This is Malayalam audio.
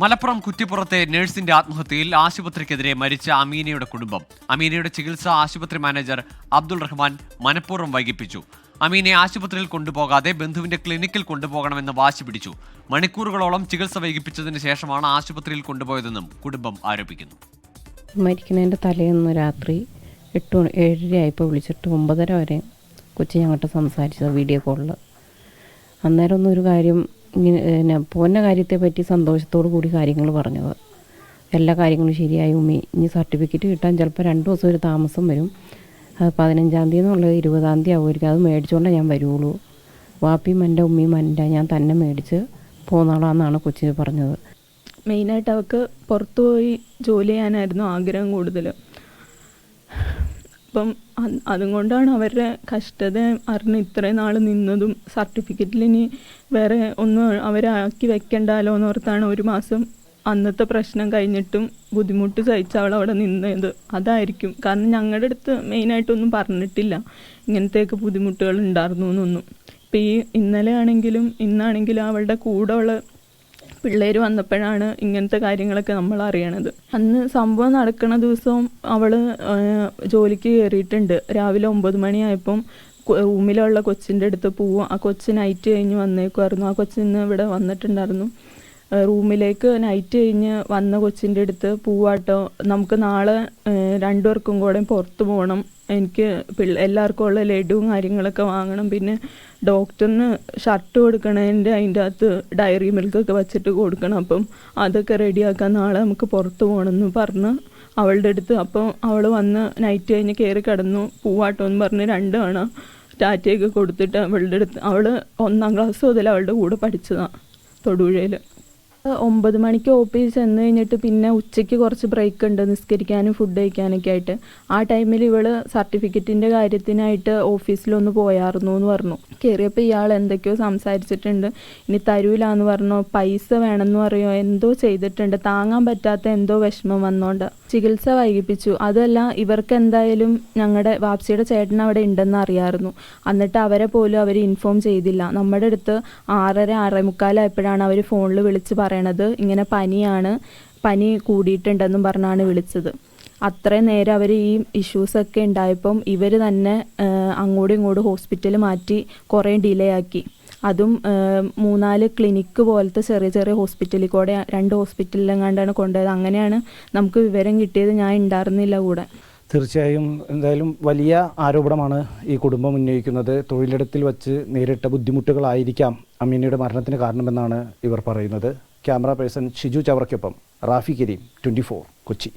മലപ്പുറം കുറ്റിപ്പുറത്തെ നഴ്സിന്റെ ആത്മഹത്യയിൽ ആശുപത്രിക്കെതിരെ മരിച്ച അമീനയുടെ കുടുംബം. അമീനയുടെ ചികിത്സ ആശുപത്രി മാനേജർ അബ്ദുൾ റഹ്മാൻ മനഃപൂർവം വൈകിപ്പിച്ചു. അമീനെ ആശുപത്രിയിൽ കൊണ്ടുപോകാതെ ബന്ധുവിന്റെ ക്ലിനിക്കിൽ കൊണ്ടുപോകണമെന്ന് വാശി പിടിച്ചു. മണിക്കൂറുകളോളം ചികിത്സ വൈകിപ്പിച്ചതിന് ശേഷമാണ് ആശുപത്രിയിൽ കൊണ്ടുപോയതെന്നും കുടുംബം ആരോപിക്കുന്നു. മരിക്കുന്നതിന്റെ തലേന്ന് രാത്രി എട്ട് മണി ഏഴര വിളിച്ചിട്ട് ഒമ്പതര വരെ കൊച്ചി ഞങ്ങട്ട് സംസാരിച്ചത് വീഡിയോ കോളിൽ അന്നേരം ഒന്നും ഒരു കാര്യം ഇങ്ങനെ പിന്നെ കാര്യത്തെ പറ്റി സന്തോഷത്തോടു കൂടി കാര്യങ്ങൾ പറഞ്ഞത്. എല്ലാ കാര്യങ്ങളും ശരിയായി ഉമ്മി. ഇനി സർട്ടിഫിക്കറ്റ് കിട്ടാൻ ചിലപ്പോൾ രണ്ട് ദിവസം ഒരു താമസം വരും. അത് പതിനഞ്ചാം തീയതി എന്നുള്ളത് ഇരുപതാം തീയതി ആവുമായിരിക്കും. അത് മേടിച്ചുകൊണ്ടേ ഞാൻ വരുള്ളൂ. വാപ്പിയും എന്റെ ഉമ്മയും എന്റെ ഞാൻ തന്നെ മേടിച്ച് പോന്നാളാന്നാണ് കൊച്ചി പറഞ്ഞത്. മെയിനായിട്ട് അവൾക്ക് പുറത്തുപോയി ജോലി ചെയ്യാനായിരുന്നു ആഗ്രഹം കൂടുതൽ അപ്പം അതുകൊണ്ടാണ് അതും കൊണ്ടാണ് അവരുടെ കഷ്ടത അറിഞ്ഞ് ഇത്രയും നാൾ നിന്നതും സർട്ടിഫിക്കറ്റിൽ ഇനി വേറെ ഒന്നും അവരാക്കി വെക്കണ്ടല്ലോ എന്ന് ഓർത്താണ് ഒരു മാസം അന്നത്തെ പ്രശ്നം കഴിഞ്ഞിട്ടും ബുദ്ധിമുട്ട് സഹിച്ച അവൾ അവിടെ നിന്നത്. അതായിരിക്കും. കാരണം ഞങ്ങളുടെ അടുത്ത് മെയിനായിട്ടൊന്നും പറഞ്ഞിട്ടില്ല. ഇങ്ങനത്തെയൊക്കെ ബുദ്ധിമുട്ടുകൾ ഉണ്ടായിരുന്നു എന്നൊന്നും. ഇപ്പം ഈ ഇന്നലെ ആണെങ്കിലും ഇന്നാണെങ്കിലും അവളുടെ കൂടെ ഉള്ള പിള്ളേർ വന്നപ്പോഴാണ് ഇങ്ങനത്തെ കാര്യങ്ങളൊക്കെ നമ്മൾ അറിയണത്. അന്ന് സംഭവം നടക്കുന്ന ദിവസവും അവൾ ജോലിക്ക് കയറിയിട്ടുണ്ട്. രാവിലെ ഒമ്പത് മണിയായപ്പം റൂമിലുള്ള കൊച്ചിന്റെ അടുത്ത് പോവും. ആ കൊച്ച് നൈറ്റ് കഴിഞ്ഞ് വന്നേക്കുമായിരുന്നു ആ കൊച്ചിന്ന് ഇവിടെ വന്നിട്ടുണ്ടായിരുന്നു. റൂമിലേക്ക് നൈറ്റ് കഴിഞ്ഞ് വന്ന കൊച്ചിന്റെ അടുത്ത് പൂവാട്ടോ. നമുക്ക് നാളെ രണ്ടുപേർക്കും കൂടെ പുറത്ത് പോകണം. എനിക്ക് പിള്ള എല്ലാവർക്കും ഉള്ള ലഡുവും കാര്യങ്ങളൊക്കെ വാങ്ങണം. പിന്നെ ഡോക്ടറിന് ഷർട്ട് കൊടുക്കണതിന്റെ അതിന്റെ അകത്ത് ഡയറി മിൽക്കൊക്കെ വെച്ചിട്ട് കൊടുക്കണം. അപ്പം അതൊക്കെ റെഡിയാക്കാൻ നാളെ നമുക്ക് പുറത്ത് പോകണമെന്ന് പറഞ്ഞ് അവളുടെ അടുത്ത്. അപ്പോൾ അവൾ വന്ന് നൈറ്റ് കഴിഞ്ഞ് കയറി കിടന്നു. പൂവാട്ടോ എന്ന് പറഞ്ഞ് രണ്ട് തവണ ടാറ്റയൊക്കെ കൊടുത്തിട്ട് അവളുടെ അടുത്ത് അവൾ ഒന്നാം ക്ലാസ് മുതൽ അവളുടെ കൂടെ പഠിച്ചതാണ് തൊടുപുഴയിൽ ഒമ്പത് മണിക്ക് ഒ പി ചെന്ന് കഴിഞ്ഞിട്ട് പിന്നെ ഉച്ചയ്ക്ക് കുറച്ച് ബ്രേക്ക് ഉണ്ട്. നിസ്കരിക്കാനും ഫുഡ് കഴിക്കാനൊക്കെ ആയിട്ട്. ആ ടൈമിൽ ഇവൾ സർട്ടിഫിക്കറ്റിന്റെ കാര്യത്തിനായിട്ട് ഓഫീസിലൊന്ന് പോയായിരുന്നു എന്ന് പറഞ്ഞു. കയറിയപ്പോൾ ഇയാൾ എന്തൊക്കെയോ സംസാരിച്ചിട്ടുണ്ട്. ഇനി തരൂല എന്ന് പറഞ്ഞു. പൈസ വേണമെന്ന് പറയോ? എന്തോ ചെയ്തിട്ടുണ്ട്. താങ്ങാൻ പറ്റാത്ത എന്തോ വിഷമം വന്നോണ്ട്. ചികിത്സ വൈകിപ്പിച്ചു. അതല്ല ഇവർക്ക് എന്തായാലും ഞങ്ങളുടെ വാപ്സിയുടെ ചേട്ടൻ അവിടെ ഉണ്ടെന്ന് അറിയാമായിരുന്നു എന്നിട്ട് അവരെ പോലും അവർ ഇൻഫോം ചെയ്തില്ല. നമ്മുടെ അടുത്ത് ആറര ആറേ മുക്കാലായപ്പോഴാണ് അവർ ഫോണിൽ വിളിച്ച് പറയണത്. ഇങ്ങനെ പനിയാണ് പനി കൂടിയിട്ടുണ്ടെന്നും പറഞ്ഞാണ് വിളിച്ചത്. അത്രയും നേരം അവർ ഈ ഇഷ്യൂസൊക്കെ ഉണ്ടായപ്പം ഇവർ തന്നെ അങ്ങോട്ടും ഇങ്ങോട്ടും ഹോസ്പിറ്റൽ മാറ്റി കുറേ ഡിലേ ആക്കി. അതും മൂന്നാൽ ക്ലിനിക്ക് പോലത്തെ ചെറിയ ചെറിയ ഹോസ്പിറ്റലിൽ കൂടെ രണ്ട് ഹോസ്പിറ്റലിലെങ്ങാണ്ടാണ് കൊണ്ടുപോയത്. അങ്ങനെയാണ് നമുക്ക് വിവരം കിട്ടിയത്. ഞാൻ ഉണ്ടായിരുന്നില്ല കൂടെ. തീർച്ചയായും എന്തായാലും വലിയ ആരോപണമാണ് ഈ കുടുംബം ഉന്നയിക്കുന്നത്. തൊഴിലിടത്തിൽ വച്ച് നേരിട്ട ബുദ്ധിമുട്ടുകളായിരിക്കാം അമീനയുടെ മരണത്തിന് കാരണമെന്നാണ് ഇവർ പറയുന്നത്. ക്യാമറ പേഴ്സൺ ഷിജു ചവറയ്ക്കൊപ്പം റാഫി കരീം ട്വന്റി കൊച്ചി.